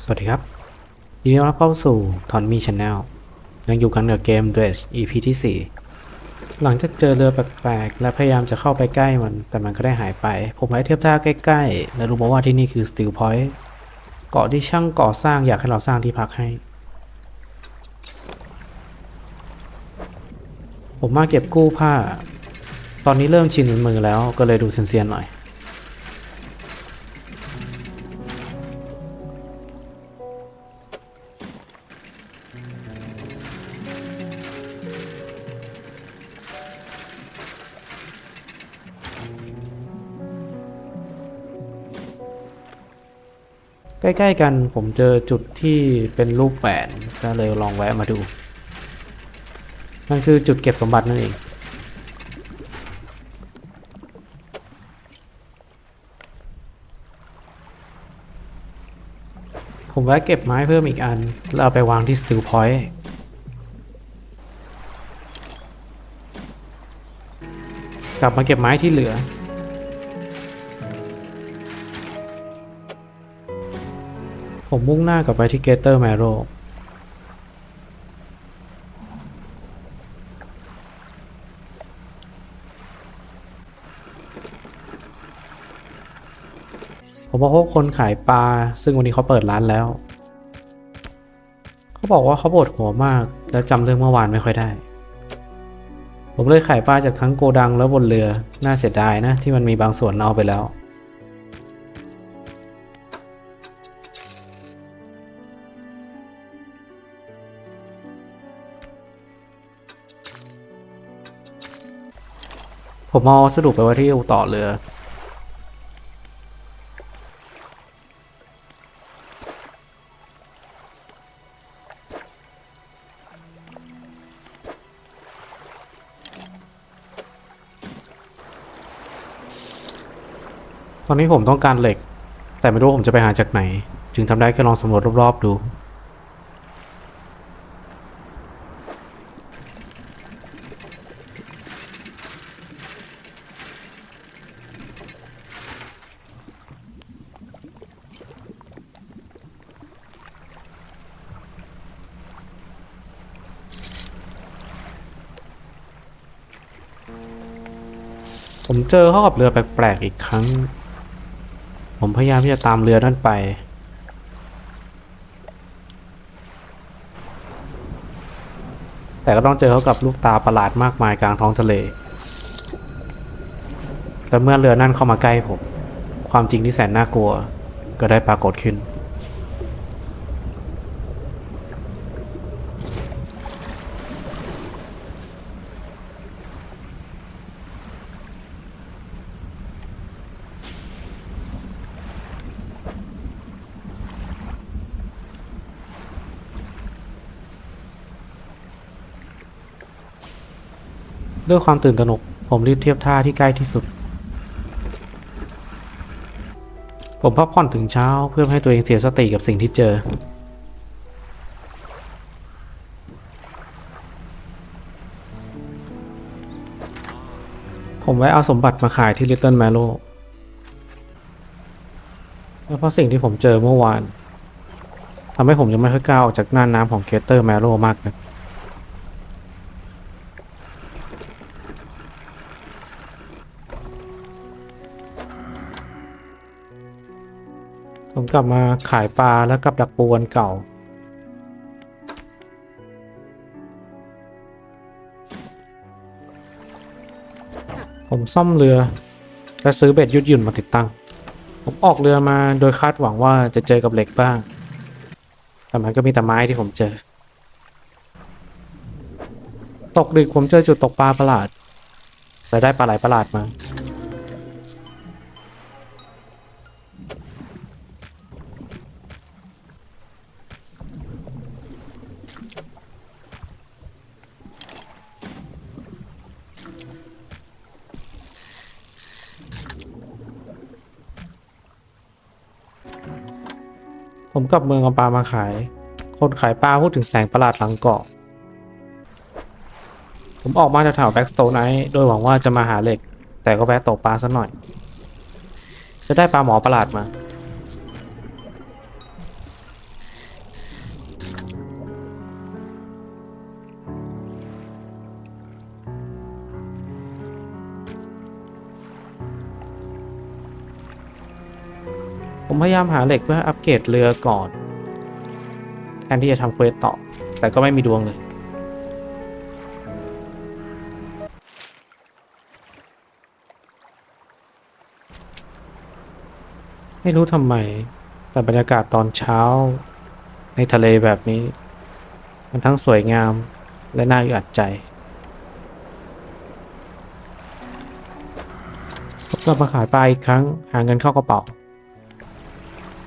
สวัสดีครับยินดีต้อนรับเข้าสู่ทอนมีช n แนลยังอยู่กันกับเกม Dredge EP ที่ 4 หลังจากเจอเรือแปลกๆ และพยายามจะเข้าไปใกล้มัน แต่มันก็ได้หายไป ผมไปเทียบท่าใกล้ๆ และรู้มาว่าที่นี่คือ Steel Point เกาะที่ช่างก่อสร้างอยากให้เราสร้างที่พักให้ ผมมาเก็บกู้ผ้า ตอนนี้เริ่มชินมือแล้วก็เลยดูเซียนๆหน่อย ใกล้ๆกันผมเจอจุดที่เป็นรูปแหวนก็เลยลองแวะมาดู มันคือจุดเก็บสมบัตินั่นเอง ผมแวะเก็บไม้เพิ่มอีกอัน แล้วเอาไปวางที่ Steel Point กลับมาเก็บไม้ที่เหลือ ผมมุ่งหน้ากลับไปที่เกเตอร์แมโรผมมาพบคนขายปลา ซึ่งวันนี้เขาเปิดร้านแล้ว เขาบอกว่าเขาปวดหัวมาก และจำเรื่องเมื่อวานไม่ค่อยได้ ผมเลยขายปลาจากทั้งโกดังและบนเรือ น่าเสียดายนะ ที่มันมีบางส่วนเอาไปแล้ว ผมเอาสดุปไปไว้ที่อู่ต่อเรือ ตอนนี้ผมต้องการเหล็ก แต่ไม่รู้ผมจะไปหาจากไหน จึงทำได้แค่ลองสำรวจรอบๆดู ผมเจอเข้ากับเรือแปลกๆอีกครั้ง ผมพยายามที่จะตามเรือนั่นไป แต่ก็ต้องเจอเขากับลูกตาประหลาดมากมายกลางท้องทะเล แต่เมื่อเรือนั่นเข้ามาใกล้ผม ความจริงที่แสนน่ากลัวก็ได้ปรากฏขึ้น ด้วยความตื่นตระหนก ผมรีบเทียบท่าที่ใกล้ที่สุด ผมพักผ่อนถึงเช้าเพื่อให้ตัวเองเสียสติกับสิ่งที่เจอ ผมไว้เอาสมบัติมาขายที่ Little m a r o w แล้วเพราะสิ่งที่ผมเจอเมื่อวานทำให้ผมยังไม่ค่อยกล้าออกจากน่านน้ำของเกเตอร์แมโรมากนะั ผมกลับมาขายปลาแล้วกับดักปูวันเก่า ผมซ่อมเรือ และซื้อเบ็ดยุดหยุ่นมาติดตั้ง ผมออกเรือมาโดยคาดหวังว่าจะเจอกับเหล็กบ้าง แต่มันก็มีแต่ไม้ที่ผมเจอ ตกดึกผมเจอจุดตกปลาประหลาดแต่ได้ปลาไหลประหลาดมา ผมกลับเมืองเอาปลามาขาย คนขายปลาพูดถึงแสงประหลาดหลังเกาะ ผมออกมาจากแถวแบ็กสโตนไนท์โดยหวังว่าจะมาหาเหล็ก แต่ก็แวะตกปลาสักหน่อย จะได้ปลาหมอประหลาดมา ผมพยายามหาเหล็กเพื่ออัปเกรดเรือก่อนแทนที่จะทำเควสต่อ แต่ก็ไม่มีดวงเลยไม่รู้ทำไม แต่บรรยากาศตอนเช้า ในทะเลแบบนี้ มันทั้งสวยงามและน่าอึดอัดใจผมกลับมาขายปลาอีกครั้ง หาเงินเข้ากระเป๋า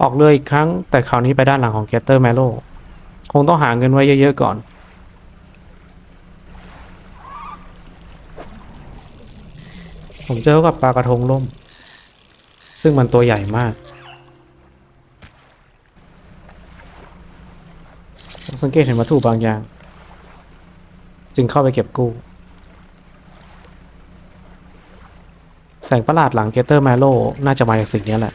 ออกเรืออีกครั้ง แต่คราวนี้ไปด้านหลังของแกตเตอร์แมโลคงต้องหาเงินไว้เยอะๆก่อน ผมเจอกับปลากระทงล่ม ซึ่งมันตัวใหญ่มากผมสังเกตเห็นวัตถุบางอย่าง จึงเข้าไปเก็บกู้แสงประหลาดหลังเกเตอร์แมโลน่าจะมาจากสิ่งนี้แหละ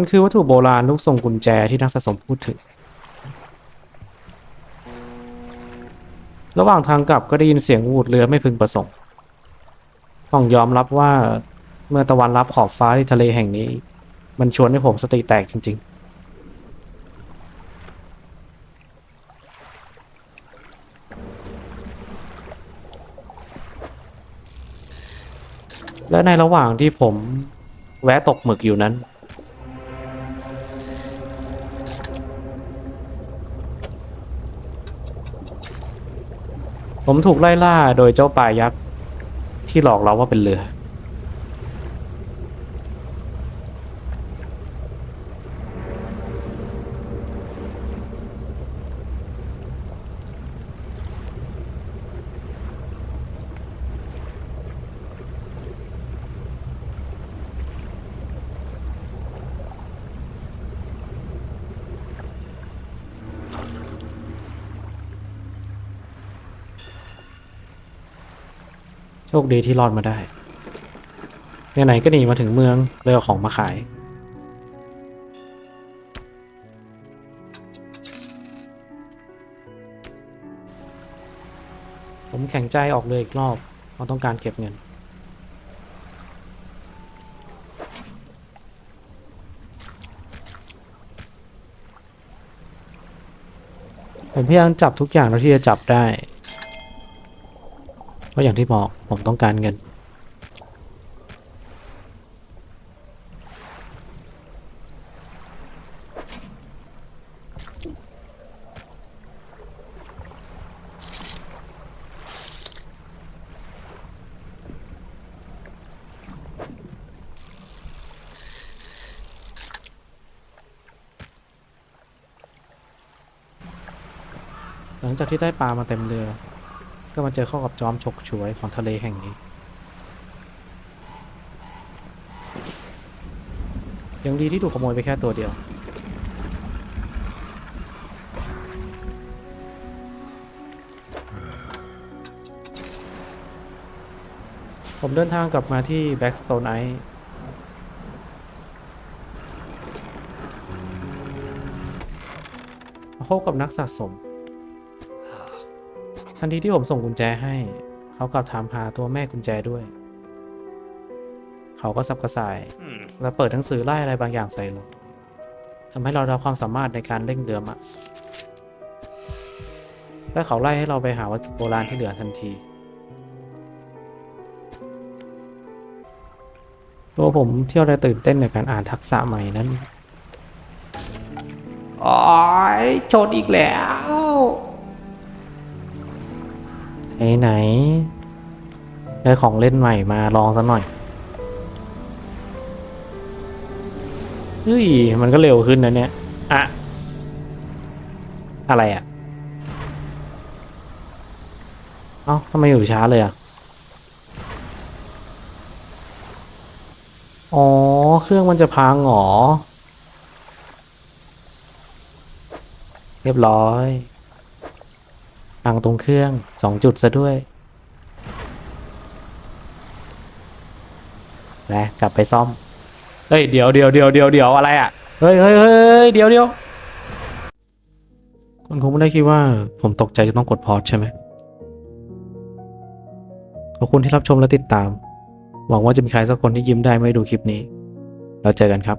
มันคือวัตถุโบราณลูกทรงกุญแจที่นักสะสมพูดถึง ระหว่างทางกลับก็ได้ยินเสียงวูดเรือไม่พึงประสงค์ต้องยอมรับว่าเมื่อตะวันรับขอบฟ้าที่ทะเลแห่งนี้ มันชวนให้ผมสติแตกจริง ๆและในระหว่างที่ผมแวะตกหมึกอยู่นั้น ผมถูกไล่ล่าโดยเจ้าป่ายักษ์ที่หลอกเราว่าเป็นเรือ โชคดีที่รอดมาได้ไหนๆก็หนีมาถึงเมืองเลยเอาของมาขาย ผมแข็งใจออกเลยอีกรอบเพราะต้องการเก็บเงิน ผมพยายามจับทุกอย่างเท่าที่จะจับได้ ราะอย่างที่บอกผมต้องการเงิน หลังจากที่ได้ปลามาเต็มเรือ ก็มาเจอเข้ากับจอมฉกฉวยของทะเลแห่งนี้ ยังดีที่ถูกขโมยไปแค่ตัวเดียว ผมเดินทางกลับมาที่ Blackstone Eye มาพบกับนักสะสม ทันทีที่ผมส่งกุญแจให้ เขากลับถามหาตัวแม่กุญแจด้วย เขาก็สับกระส่าย และเปิดหนังสือไล่อะไรบางอย่างใส่เราทำให้เราได้ความสามารถในการเร่งเรือมาและเขาไล่ให้เราไปหาวัตถุโบราณที่เหลือทันที ตัวผมเที่ยวได้ตื่นเต้นในการอ่านทักษะใหม่นั้นอ๋อยชนอีกแล้ว ไหนไหนได้ของเล่นใหม่มาลองสักหน่อยเฮ้ยมันก็เร็วขึ้นนะเนี่ยอะอะไรอะเอ้าทำไมอยู่ช้าเลยอะอ๋อ เครื่องมันจะพังหรอ เรียบร้อย พังตรงเครื่องสองจุดซะด้วยนะกลับไปซ่อม เฮ้ย เดี๋ยวเดี๋ยวเดี๋ยวเดี๋ยวเดี๋ยวอะไรอะ เฮ้ยเฮ้ยเฮ้ยเดี๋ยวเดี๋ยวคุณคงไม่ได้คิดว่าผมตกใจจะต้องกดพอสใช่ไหมขอบคุณที่รับชมและติดตาม หวังว่าจะมีใครสักคนที่ยิ้มได้ไม่ดูคลิปนี้แล้วเจอกันครับ